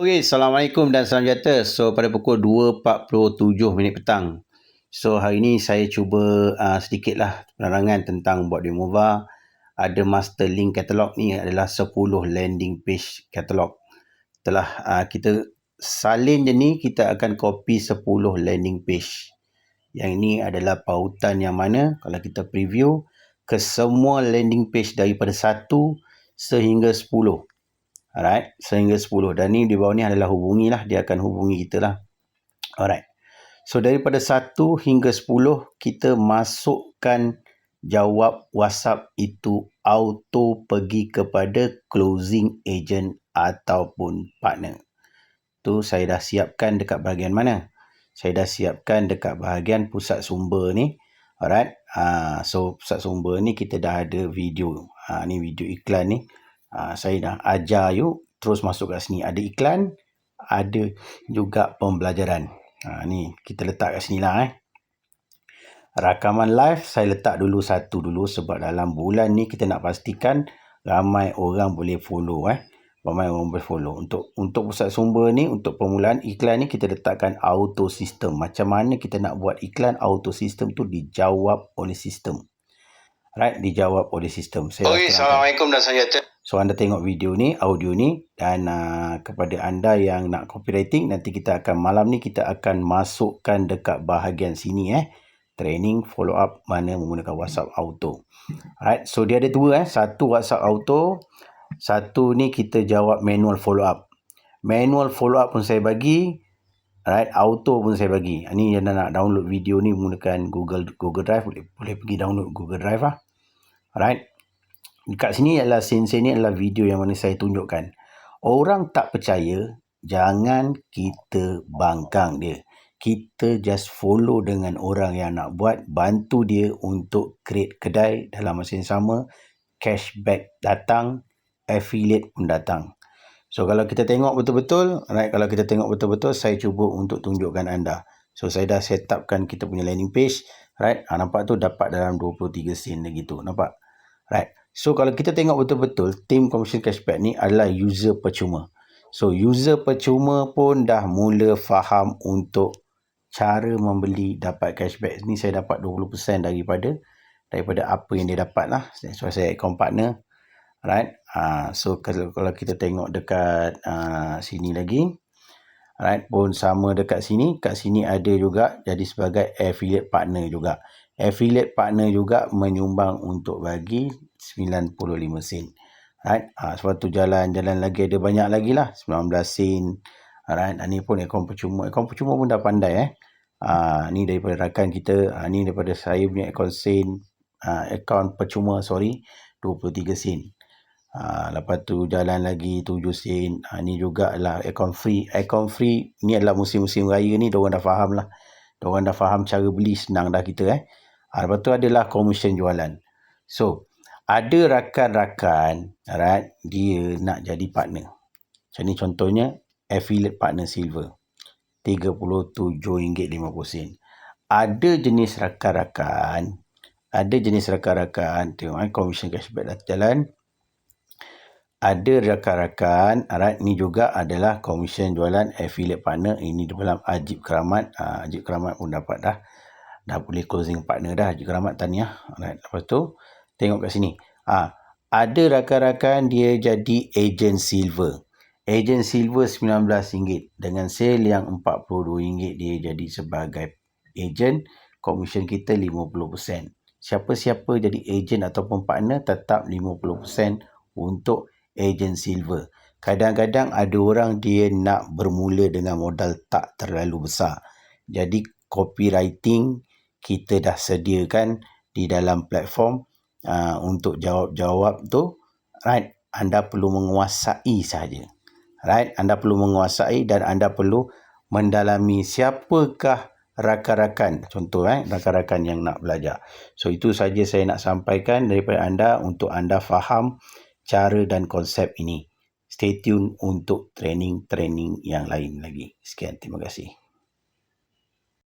Okay, Assalamualaikum dan salam sejahtera. So, pada pukul 2.47 minit petang. So, hari ini saya cuba uh, sedikitlah penerangan tentang Bot Demova. Ada master link katalog ni adalah 10 landing page katalog. Setelah uh, kita salin je ni, kita akan copy 10 landing page. Yang ini adalah pautan yang mana kalau kita preview ke semua landing page daripada 1 sehingga 10. Alright, sehingga 10. Dan ni di bawah ni adalah hubungi lah. Dia akan hubungi kita lah. Alright. So daripada 1 hingga 10, kita masukkan jawab WhatsApp itu auto pergi kepada closing agent ataupun partner. Tu saya dah siapkan dekat bahagian mana? Saya dah siapkan dekat bahagian pusat sumber ni. Alright. Uh, so pusat sumber ni kita dah ada video. Uh, ni video iklan ni. Ha, saya dah ajar you terus masuk kat sini. Ada iklan, ada juga pembelajaran. Ha, ni kita letak kat sini lah eh. Rakaman live saya letak dulu satu dulu sebab dalam bulan ni kita nak pastikan ramai orang boleh follow eh. Ramai orang boleh follow. Untuk untuk pusat sumber ni, untuk permulaan iklan ni kita letakkan auto system. Macam mana kita nak buat iklan auto system tu dijawab oleh sistem. Right, dijawab oleh sistem. Saya okay, Assalamualaikum dan salam So anda tengok video ni, audio ni dan uh, kepada anda yang nak copywriting nanti kita akan malam ni kita akan masukkan dekat bahagian sini eh training follow up mana menggunakan WhatsApp auto. Alright, so dia ada dua eh, satu WhatsApp auto, satu ni kita jawab manual follow up. Manual follow up pun saya bagi, alright, auto pun saya bagi. Ini yang nak download video ni menggunakan Google Google Drive boleh boleh pergi download Google Drive ah. Alright. Dekat sini adalah scene-scene ni adalah video yang mana saya tunjukkan. Orang tak percaya, jangan kita bangkang dia. Kita just follow dengan orang yang nak buat, bantu dia untuk create kedai dalam masa yang sama, cashback datang, affiliate pun datang. So kalau kita tengok betul-betul, right, kalau kita tengok betul-betul, saya cuba untuk tunjukkan anda. So saya dah set upkan kita punya landing page, right? Ha, nampak tu dapat dalam 23 sen lagi tu, nampak? Right. So kalau kita tengok betul-betul team commission cashback ni adalah user percuma. So user percuma pun dah mula faham untuk cara membeli dapat cashback. Ni saya dapat 20% daripada daripada apa yang dia dapat lah. So saya account partner. Right. Uh, so kalau, kalau kita tengok dekat uh, sini lagi. Right. Pun sama dekat sini. Kat sini ada juga jadi sebagai affiliate partner juga. Affiliate partner juga menyumbang untuk bagi 95 sen. Right? Ha, sebab tu jalan-jalan lagi ada banyak lagi lah. 19 sen. Right? Ha, ni pun akaun percuma. Akaun percuma pun dah pandai eh. Ha, ni daripada rakan kita. Ha, ni daripada saya punya akaun sen. Ha, akaun percuma sorry. 23 sen. Ha, lepas tu jalan lagi 7 sen. Ha, ni juga lah akaun free. Akaun free ni adalah musim-musim raya ni. Diorang dah faham lah. Diorang dah faham cara beli senang dah kita eh. Ha, lepas tu adalah commission jualan. So, ada rakan-rakan right, dia nak jadi partner. Macam ni contohnya affiliate partner silver. RM37.50. Ada jenis rakan-rakan, ada jenis rakan-rakan, tengok eh, commission cashback dah jalan. Ada rakan-rakan, right, ni juga adalah commission jualan affiliate partner. Ini dalam Ajib Keramat. Uh, Ajib Keramat pun dapat dah. Dah boleh closing partner dah. Ajib Keramat tahniah. Right. Lepas tu, Tengok kat sini. Ha, ada rakan-rakan dia jadi agent silver. Agent silver RM19 dengan sale yang RM42 dia jadi sebagai agent. Komisen kita 50%. Siapa-siapa jadi agent ataupun partner tetap 50% untuk agent silver. Kadang-kadang ada orang dia nak bermula dengan modal tak terlalu besar. Jadi copywriting kita dah sediakan di dalam platform uh, untuk jawab-jawab tu right anda perlu menguasai saja. Right anda perlu menguasai dan anda perlu mendalami siapakah rakan-rakan. Contoh eh rakan-rakan yang nak belajar. So itu saja saya nak sampaikan daripada anda untuk anda faham cara dan konsep ini. Stay tune untuk training-training yang lain lagi. Sekian terima kasih